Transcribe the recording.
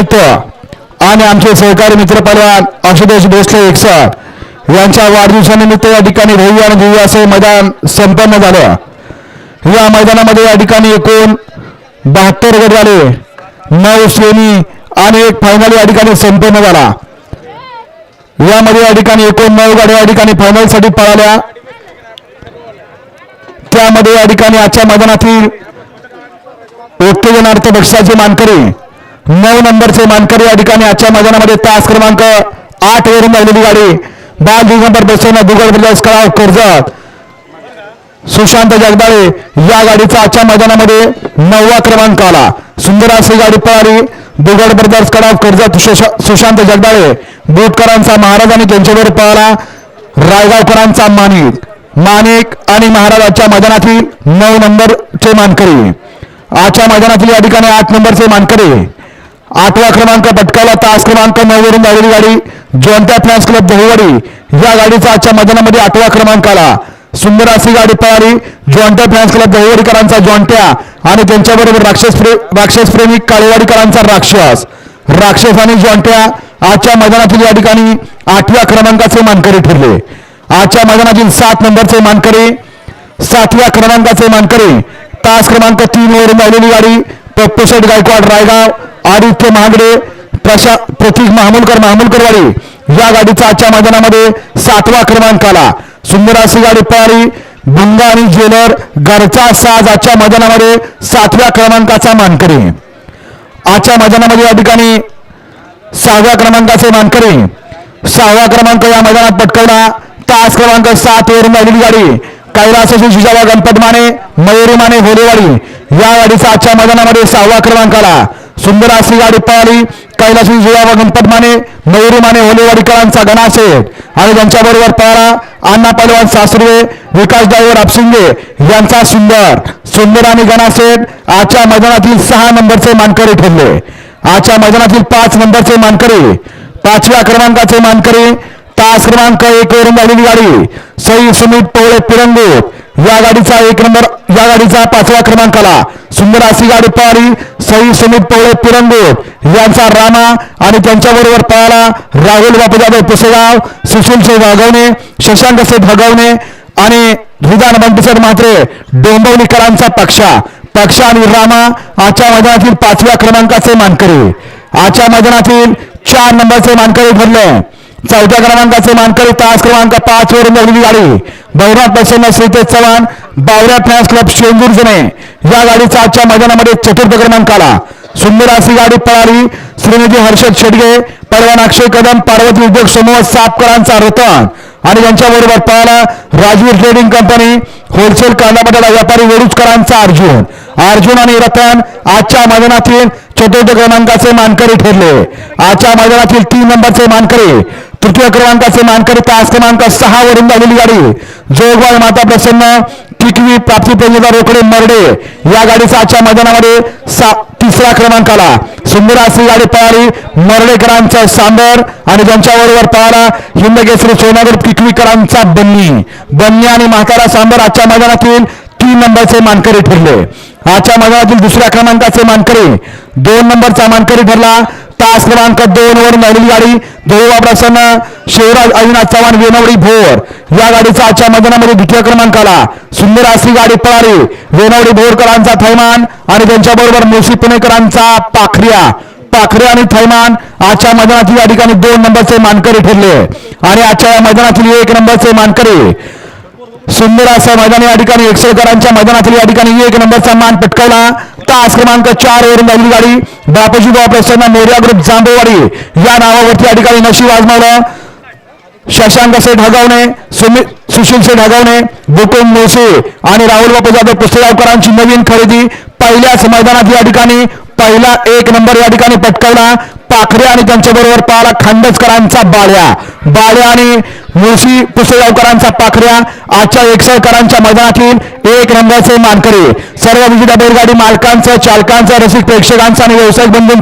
निमित्त आणि आमचे सहकारी मित्र पलवान आशुतोष भोसले एकसठ यांच्या वाढदिवसानिमित्त या ठिकाणी भव्य आणि दिव्य असे मैदान संपन्न झालं. या मैदानामध्ये या ठिकाणी एकूण बहात्तर गट झाले नऊ श्रेणी आणि एक फायनल या ठिकाणी संपन्न झाला. यामध्ये या ठिकाणी एकूण नऊ गाड्या या ठिकाणी फायनलसाठी पळाल्या. त्यामध्ये या ठिकाणी आजच्या मैदानातील उत्तेजनार्थ पक्षाचे मानकरी नऊ नंबरचे मानकरी या ठिकाणी आजच्या मैदानामध्ये तास क्रमांक आठ वरून राहिलेली गाडी. बाल दिगंबर बसून दुगड ब्रदर्स कळाव कर्जत. सुशांत जगदाळे या गाडीचा आजच्या मैदानामध्ये नववा क्रमांक आला. सुंदर अशी गाडी पळाली. दुगड ब्रदर्स कडाव कर्जत सुशा- सुशांत जगदाळे बोटकरांचा महाराज आणि त्यांच्यावर पळाला. रायगावकरांचा माणिक माणिक आणि महाराजाच्या मैदानातील नऊ नंबरचे मानकरी. आजच्या मैदानातील या ठिकाणी आठ नंबरचे मानकरी. आठवा क्रमांक पटकावला. तास क्रमांक नऊ वरून आलेली गाडी. Jontya fans club Bahuwadi. या गाडीचा आजच्या मैदानामध्ये आठवा क्रमांक आला. सुंदर अशी गाडी पळाली जॉन्ट्या फॅन्स क्लब दहिवडीकरांचा जॉन्ट्या आणि त्यांच्याबरोबर राक्षस प्रे राक्षस प्रेमी काळेवाडीकरांचा राक्षस. राक्षस आणि जॉन्ट्या आजच्या मैदानातील या ठिकाणी आठव्या क्रमांकाचे मानकरी ठरले. आजच्या मैदानातील सात नंबरचे मानकरी सातव्या क्रमांकाचे मानकरी. तास क्रमांक तीन वरून आलेली गाडी. पप्पूशेठ गायकवाड रायगाव. आदित्य महागडे प्रशा प्रतीक महामुलकर महामुलकरवाडी या गाडीचा आजच्या मैदानामध्ये सातवा क्रमांक आला सुंदर अशी गाडी पळाली. बुंगा आणि ज्वेलर घरचा साज आजच्या मैदानामध्ये सातव्या क्रमांकाचा मानकरी. आजच्या मैदानामध्ये या ठिकाणी सहाव्या क्रमांकाचे मानकरी. सहावा क्रमांक या मैदानात पटकवला. तास क्रमांक सात वरून आलेली गाडी. कैलासाची जिजाबा गणपत माने मयुरी माने होलेवाडी या गाडीचा आजच्या मैदानामध्ये सहावा क्रमांक आला सुंदर अशी गाडी पळाली कैलासी जिजाबा गणपत माने मयुरी माने होलेवाडीकरांचा गणासेठ आणि त्यांच्याबरोबर पळाला अण्णा पहलवान सासरे विकास ड्रायव्हर आपसिंगे यांचा सुंदर सुंदर आणि गणासेठ आजच्या मैदानातील सहा नंबरचे मानकरी ठरले. आजच्या मैदानातील पाच नंबरचे मानकरी पाचव्या क्रमांकाचे मानकरी तास क्रमांक एक वरून झालेली गाडी सई सुमित पवळे पिरंगू या गाडीचा एक नंबर या गाडीचा पाचव्या क्रमांक आला सुंदर अशी गाडी पळाली सई सुमित पवळे पिरंगू यांचा रामा आणि त्यांच्याबरोबर पळाला राहुल बापू जाधव पुसेगाव सुशील शेठ भागवणे शशांक शेठ भागवणे आणि विधान बंटीसर मात्रे डोंबवलीकरांचा पक्षा. पक्षा आणि रामा आजच्या मैदानातील पाचव्या क्रमांकाचे मानकरी. आजच्या मैदानातील चार नंबरचे मानकरी ठरले. चौथ्या क्रमांकाचे मानकरी तास क्रमांक पाच वरून लागलेली गाडी. भैरव प्रसन्न श्रीतेज चव्हाण बावऱ्या फॅन्स क्लब शेंदूर जुने या गाडीचा आजच्या मैदानामध्ये चतुर्थ क्रमांक आला. सुंदर अशी गाडी पळाली. श्रीनिधी हर्षद शेडगे परवान अक्षय कदम पार्वती उद्योग समूह सापकरांचा रतन. आणि यांच्याबरोबर पळाला राजवीर ट्रेडिंग कंपनी होलसेल कांदा बटाटा व्यापारी वेडूजकरांचा अर्जुन. अर्जुन आणि रतन आजच्या मैदानातील चतुर्थ क्रमांकाचे मानकरी ठरले. आजच्या मैदानातील तीन नंबरचे मानकरी तृतीय क्रमांकाचे मानकरी तास क्रमांक सहा वरून झालेली गाडी. जोगवाड माता प्रसन्न टिकवी प्राप्ती प्रयोजता रोकडे मरडे. या गाडीचा आजच्या मैदानामध्ये सा तिसरा क्रमांक आला सुंदर अशी गाडी पळाली मरडेकरांचा सांबर आणि त्यांच्याबरोबर पळाला हिंदकेसरी सोनागर किकवीकरांचा बन्नी. बन्नी आणि म्हातारा सांबर आजच्या मैदानातील तीन नंबरचे मानकरी ठरले. आजच्या मैदानातील दुसऱ्या क्रमांकाचे मानकरी दोन नंबरचा मानकरी ठरला तास क्रमांक दोन वर आलेली गाडी देवा प्रसन्न शिवराज अविनाथ चव्हाण वेनवडी भोर. या गाडीचा आजच्या मैदानामध्ये द्वितीय क्रमांक आला सुंदर अशी गाडी पळाली. वेनवडी भोरकरांचा थैमान आणि त्यांच्याबरोबर मुळशी पुणेकरांचा पाखरिया पाखरे आणि थैमान आजच्या मैदानातील या ठिकाणी दोन नंबरचे मानकरी ठरले. आणि आजच्या या मैदानातील एक नंबरचे मानकरी सुंदर असं मैदान या ठिकाणी एकसळकरांच्या मैदानातील या ठिकाणी एक नंबरचा मान पटकावला. तास क्रमांक चार वरून झालेली गाडी बापूजी बाबा प्रसन्न मोर्या ग्रुप जांभूवाडी या नावावरती या ठिकाणी नशीब आजमावलं. शशांक सेठ हगवणे सुमित सुशील सेठ हगवणे बुकुम मोसे आणि राहुल बापू जाधव पुस्तगावकरांची नवीन खरेदी पहिल्याच मैदानात या ठिकाणी पहिला एक नंबर या ठिकाणी पटकावला. पाखरे आणि त्यांच्याबरोबर पाहिला खांडचकरांचा बाळ्या बाळ्या आणि मुळशी पुसेगावकरांचा पाखऱ्या आजच्या एकसळकरांच्या मैदानातील एक नंबरचे मानकरी. सर्व विविध बैलगाडी मालकांचं चालकांचं रसिक प्रेक्षकांचं आणि व्यावसायिक बंधूंचं